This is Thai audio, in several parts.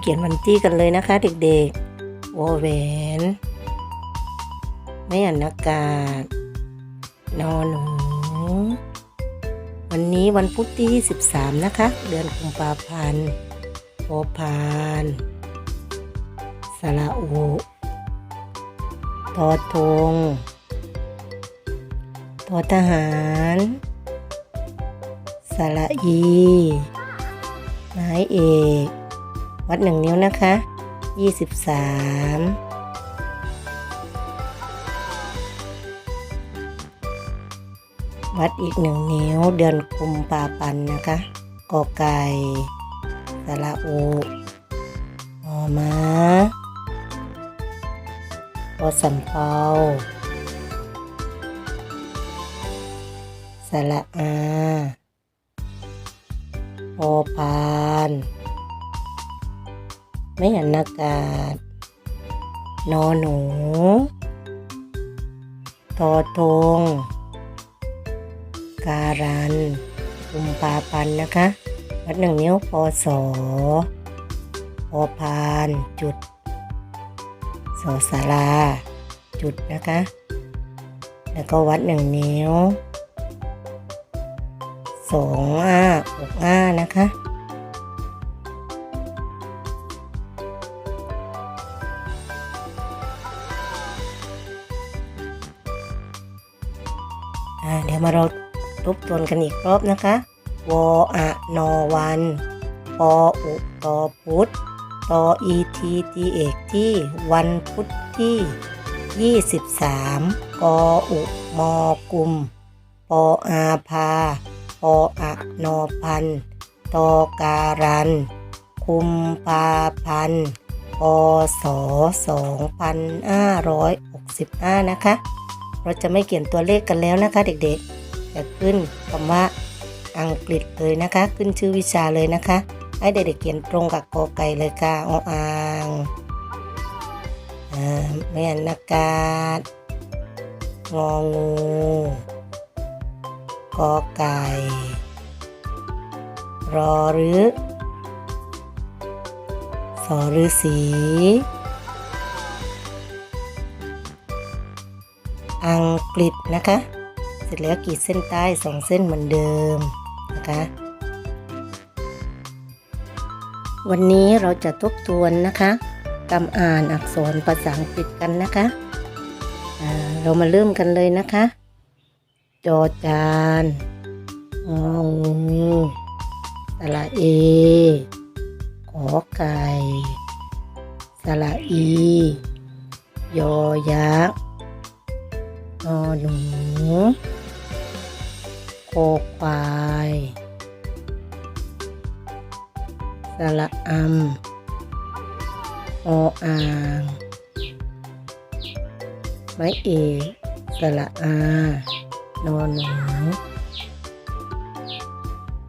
เขียนวันที่กันเลยนะคะเด็กๆวอแวนไม่อานอากาศนอนหนูวันนี้วันพุธที่13นะคะ เดือนกุมภาพันธ์โอพานสระอุทอทงทอทหาร สระอีไม้เอก วัดหนึ่งนิ้วนะคะยี่สิบสามวัดอีกหนึ่งนิ้วเดือนกุมภาพันธ์นะคะกอไก่สระอุหอมาพอสำเภาสระอาพอพาน ไม่หันอากาศ นอหนูทอทงการันกุมภาพันนะคะ วัดหนึ่งนิ้วพอสอพอพานจุดสอสาราจุดนะคะ แล้วก็วัดหนึ่งนิ้วสองอ้าหกอ้านะคะ เดี๋ยวมาเราทบทวนกันอีกรอบนะคะ วออะนอวันปออุตอพุธตออีทีตีเอกที่วันพุธที่ 23กออุมอกุมปออาพาปออะนอพันตอการัน คุมปาพันปอสอสองพันห้าร้อยหกสิบห้านะคะ เราจะไม่เขียนตัวเลขกันแล้วนะคะเด็กๆจะขึ้นคำว่าอังกฤษเลยนะคะ ขึ้นชื่อวิชาเลยนะคะ ให้เด็กๆเขียนตรงกับกอไก่เลยค่ะออ่างอ่าไม่อันอากาศงองูกอไก่ รอหรือสอหรือสี อังกฤษนะคะ เสร็จแล้วขีดเส้นใต้สองเส้นเหมือนเดิมนะคะ วันนี้เราจะทบทวนนะคะกำอ่านอักษรภาษาอังกฤษกันนะคะเรามาเริ่มกันเลยนะคะ จอจานงองูสระเอ ขอไก่ สระอี ยอยักษ์ นอหนูโคควายสระอำออ่าง ไม้เอกสระอา นอหนู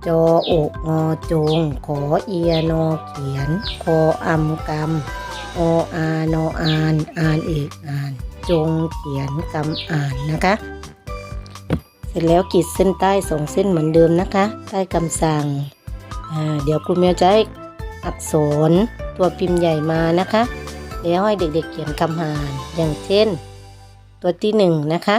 จออกงอจง ขอเอียนอเขียน คออำกำออานออาน อ่านเอกอ่า จงเขียนคำอ่านนะคะ เสร็จแล้วขีดเส้นใต้สองเส้นเหมือนเดิมนะคะ ใต้คำสั่ง เดี๋ยวครูแมวจะให้อักษรตัวพิมพ์ใหญ่มานะคะ แล้วให้เด็กๆเขียนคำอ่าน อย่างเช่น ตัวที่หนึ่งนะคะ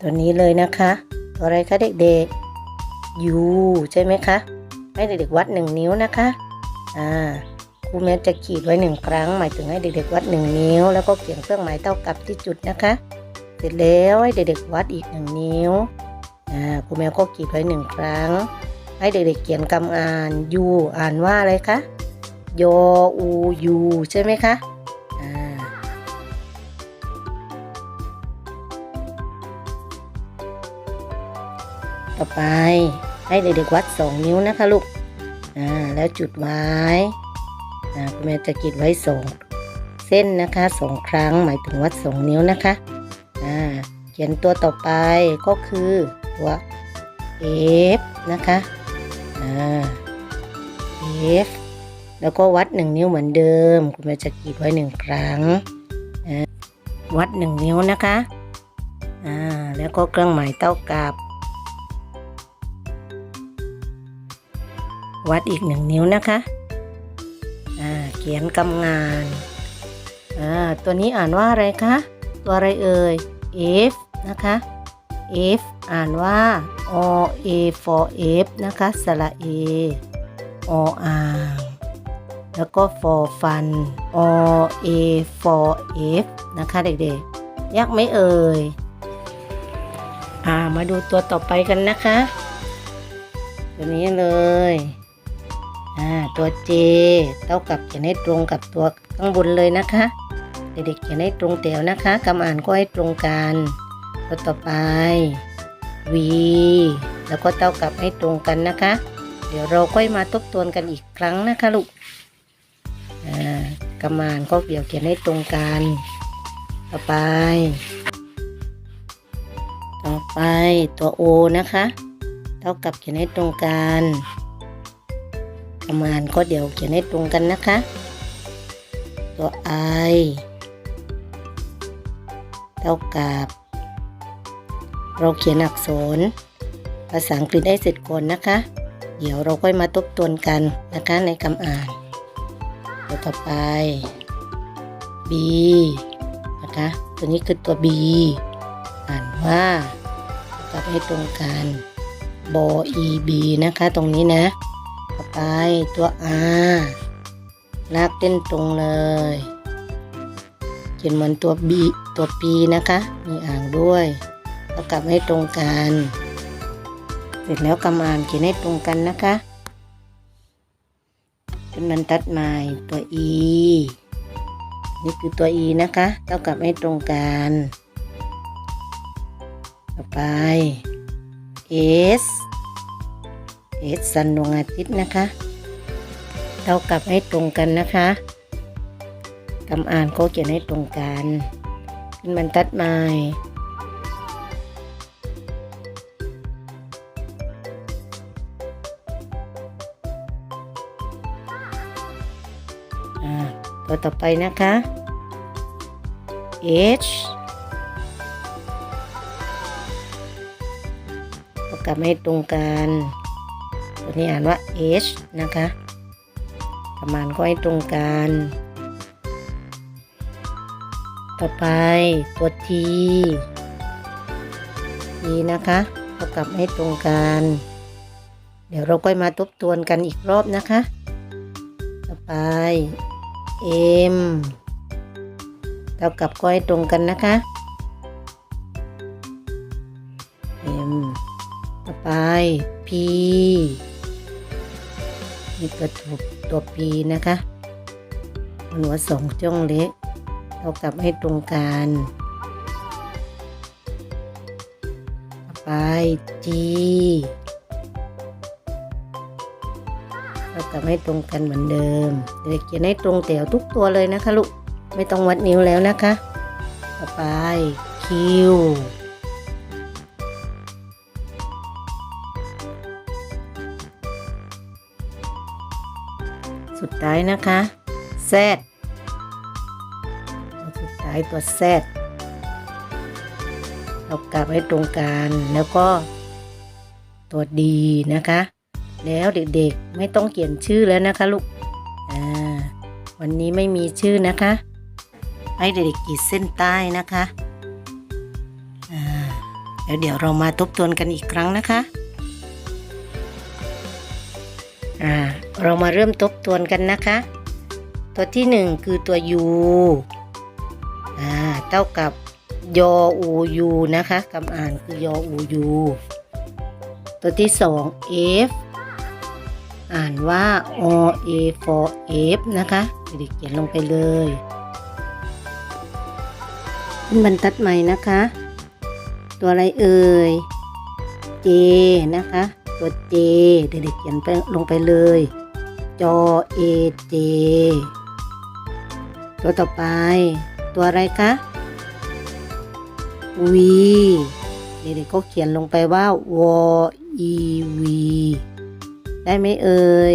ตัวนี้เลยนะคะ ตัวอะไรคะเด็กๆ U ใช่ไหมคะ ให้เด็กๆวัดหนึ่งนิ้วนะคะ อ่า รูแม้จะขีดไว้หนึ่งครั้ง หมายถึงให้เด็กๆวัดหนึ่งนิ้ว แล้วก็เขียนเครื่องหมายเท่ากับที่จุดนะคะ เสร็จแล้วให้เด็กๆวัดอีกหนึ่งนิ้วอ่าครูแมวก็ขีดไว้หนึ่งครั้ง ให้เด็กๆเขียนคำอ่านยูอ่านว่าอะไรคะยออูยูใช่ไหมคะต่อไปให้เด็กๆวัดสองนิ้วนะคะลูก อ่า แล้วจุดไว้ อ่าคุณแม่จะขีดไว้สองเส้นนะคะสองครั้งหมายถึงวัดสองนิ้วนะคะอ่าเขียนตัวต่อไปก็คือตัว F นะคะอ่า F แล้วก็วัดหนึ่งนิ้วเหมือนเดิม คุณแม่จะขีดไว้หนึ่งครั้งวัดหนึ่งนิ้วนะคะอ่าแล้วก็เครื่องหมายเท่ากับ วัดอีกหนึ่งนิ้วนะคะ ขียนกำงานอ่าตัวนี้อ่านว่าอะไรคะ ตัวอะไรเอ่ย F นะคะ F อ่านว่า O A for F นะคะสระ A O อ่างแล้วก็ for fun O A for F นะคะเด็กๆ ยากไหมเอ่ย อ่ามาดูตัวต่อไปกันนะคะ ตัวนี้เลย ตัว J เท่ากับเขียนให้ตรงกับตัวข้างบนเลยนะคะ เด็กๆเขียนให้ตรงแถวนะคะคำอ่านก็ให้ตรงกันตัวต่อไป V แล้วก็เท่ากับให้ตรงกันนะคะ เดี๋ยวเราค่อยมาทบทวนกันอีกครั้งนะคะลูกอ่ากำมานก็เดี๋ยวเขียนให้ตรงกัน ต่อไป ต่อไปตัว O นะคะ เท่ากับเขียนให้ตรงกันำมานก็เดี๋ยวเขียนให้ตรงกันนะคะ ตัว I เท่ากับ เราเขียนอักษร ภาษาอังกฤษได้เสร็จก่อนนะคะ เดี๋ยวเราค่อยมาทบทวนกันนะคะในคำอ่าน ตัวต่อไป B นะคะตัวนี้คือตัว B อ่านว่ากับให้ตรงกันบอ e b นะคะ ตรงนี้นะ ไปตัว R ลากเต้นตรงเลยเขียนเหมือนตัว B ตัว P นะคะ มีอ่างด้วยแล้วกลับให้ตรงกัน เสร็จแล้วกำอ่านเขียนให้ตรงกันนะคะจนบรรทัดใหม่ตัว E นี่คือตัว E นะคะ เท่ากับให้ตรงกัน ต่อไป S S สันดวงอาทิตย์นะคะ เท่ากับให้ตรงกันนะคะคำอ่านก็เขียนให้ตรงกันขึ้นบรรทัดใหม่อ่าตัวต่อไปนะคะ H ก็กลับให้ตรงกัน ตัวนี้อ่านว่า H นะคะ ประมาณก็ให้ตรงกัน ต่อไปตัว T T นะคะก็กลับให้ตรงกัน เดี๋ยวเราก็มาทบทวนกันอีกรอบนะคะ ต่อไป M เท่ากับก็ให้ตรงกันนะคะ M ต่อไป P นี่ตัวถูกตัว P นะคะหัวสองจ้องเล็กเท่ากับให้ตรงกันไป G เท่ากับให้ตรงกันเหมือนเดิมเด็กเขียนให้ตรงแถวทุกตัวเลยนะคะลูกไม่ต้องวัดนิ้วแล้วนะคะ ต่อไป Q สุดท้ายนะคะ Z ตัวสุดท้ายตัว Z เรากลับให้ตรงกันแล้วก็ตัว D นะคะ แล้วเด็กๆไม่ต้องเขียนชื่อแล้วนะคะลูกวันนี้ไม่มีชื่อนะคะ ให้เด็กๆขีดเส้นใต้นะคะแล้วเดี๋ยวเรามาทบทวนกันอีกครั้งนะคะ อ่าเรามาเริ่มทบทวนกันนะคะ ตัวที่หนึ่งคือตัว U อ่าเท่ากับยออูยูนะคะคำอ่านคือยออูยูตัวที่สอง F อ่านว่า o a for f นะคะเด็กเขียนลงไปเลยขึ้นบรรทัดใหม่นะคะ ตัวอะไรเอ่ย J นะคะ ตัว J เด็กๆเขียนไปลงไปเลย จอ A J ตัวต่อไป ตัวอะไรคะ V เด็กๆก็เขียนลงไปว่า w e v ได้ไหมเอ่ย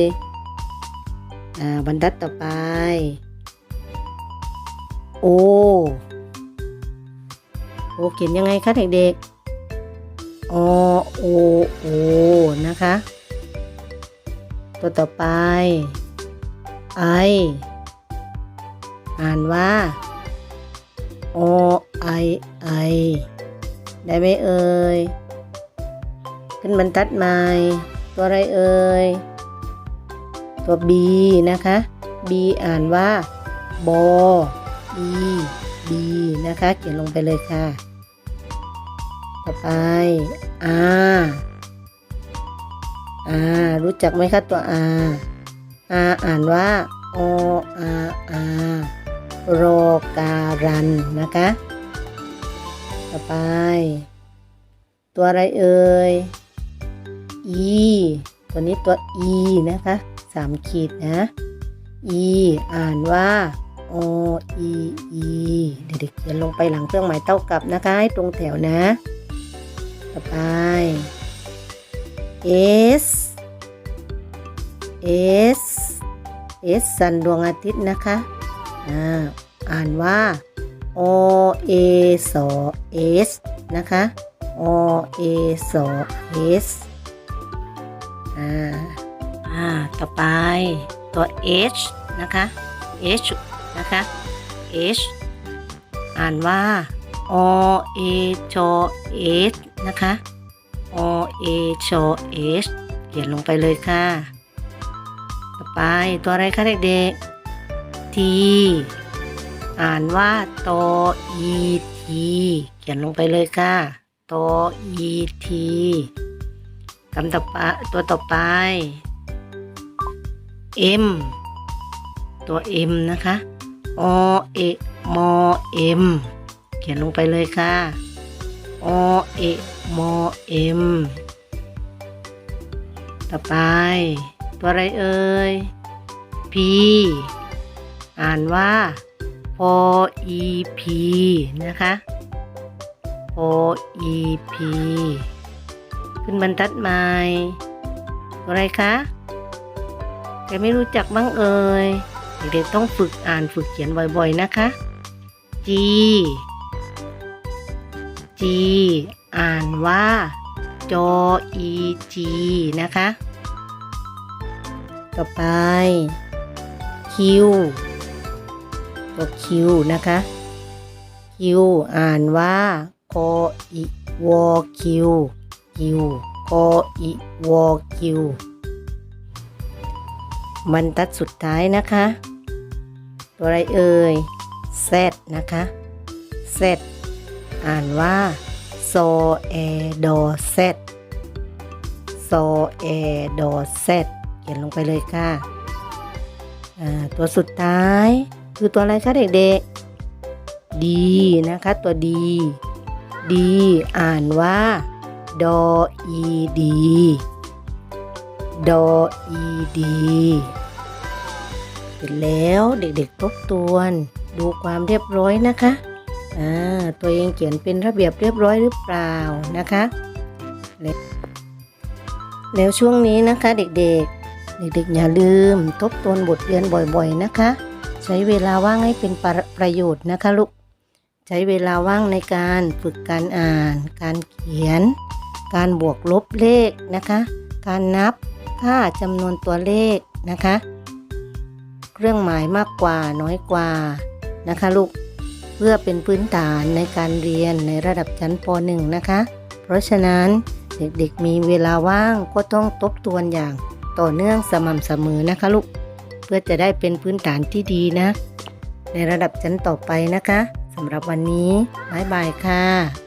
อ่าบรรทัดต่อไป โอ โอเขียนยังไงคะเด็กๆ อโอโอนะคะ ตัวต่อไป ไอ อ่านว่าโอไอไอ ได้ไหมเอ่ย ขึ้นบรรทัดใหม่ ตัวอะไรเอ่ย ตัว B นะคะ B อ่านว่าบอ E B นะคะ เขียนลงไปเลยค่ะ ต่อไป R R รู้จักไหมคะตัว R R อ่านว่า O R R โรการันนะคะ ต่อไป ตัวอะไรเอ่ย E ตัวนี้ตัว E นะคะสามขีดนะ E อ่านว่า O E E เด็กๆเขียนลงไปหลังเครื่องหมายเท่ากับนะคะ ให้ตรงแถวนะ ต่อไป S S S สันดวงอาทิตย์นะคะอ่าอ่านว่า O A สอ S นะคะ O A สอ S อ่าอ่าต่อไปตัว H นะคะ H นะคะ H อ่านว่า O A ชอ S นะคะ O A ชอ S เขียนลงไปเลยค่ะ ต่อไปตัวอะไรคะเด็กๆ T อ่านว่าตอ E T เขียนลงไปเลยค่ะตอ E T คำต่อไปตัวต่อไป M ตัว M นะคะ O A มอ M ขียนลงไปเลยค่ะ O A มอ M ต่อไป ตัวอะไรเอ่ย P อ่านว่าพอ EP นะคะพอ EP ขึ้นบรรทัดใหม่ตัวอะไรคะใครไม่รู้จักบ้างเอ่ย เด็กๆต้องฝึกอ่านฝึกเขียนบ่อยๆนะคะ G G อ่านว่า จอ EG นะคะ ต่อไป Q ตัว Q นะคะ Q อ่านว่าคออิวอคิวคิวคออิวอคิวบรรทัดสุดท้ายนะคะ ตัวอะไรเอ่ย Z นะคะ Z อ่านว่า โซเอโดอ Z โซเอโดอ Z เขียนลงไปเลยค่ะตัวสุดท้ายคือตัวอะไรคะเด็กๆ ดีนะคะตัวดี ดี อ่านว่าดออีดีดออีดีเสร็จแล้วเด็กๆทบทวน ดูความเรียบร้อยนะคะ ตัวเองเขียนเป็นระเบียบเรียบร้อยหรือเปล่านะคะแล้วแล้วช่วงนี้นะคะเด็กๆ เด็กๆ อย่าลืมทบทวนบทเรียนบ่อยๆนะคะ ใช้เวลาว่างให้เป็นประประโยชน์นะคะลูก ใช้เวลาว่างในการฝึกการอ่าน การเขียน การบวกลบเลขนะคะ การนับค่าจำนวนตัวเลขนะคะ เครื่องหมายมากกว่าน้อยกว่านะคะลูก เพื่อเป็นพื้นฐานในการเรียนในระดับชั้นป .1 นะคะ เพราะฉะนั้นเด็กๆมีเวลาว่างก็ต้องทบทวนอย่างต่อเนื่องสม่ำเสมอนะคะลูก เพื่อจะได้เป็นพื้นฐานที่ดีนะ ในระดับชั้นต่อไปนะคะสำหรับวันนี้บ๊ายบายค่ะ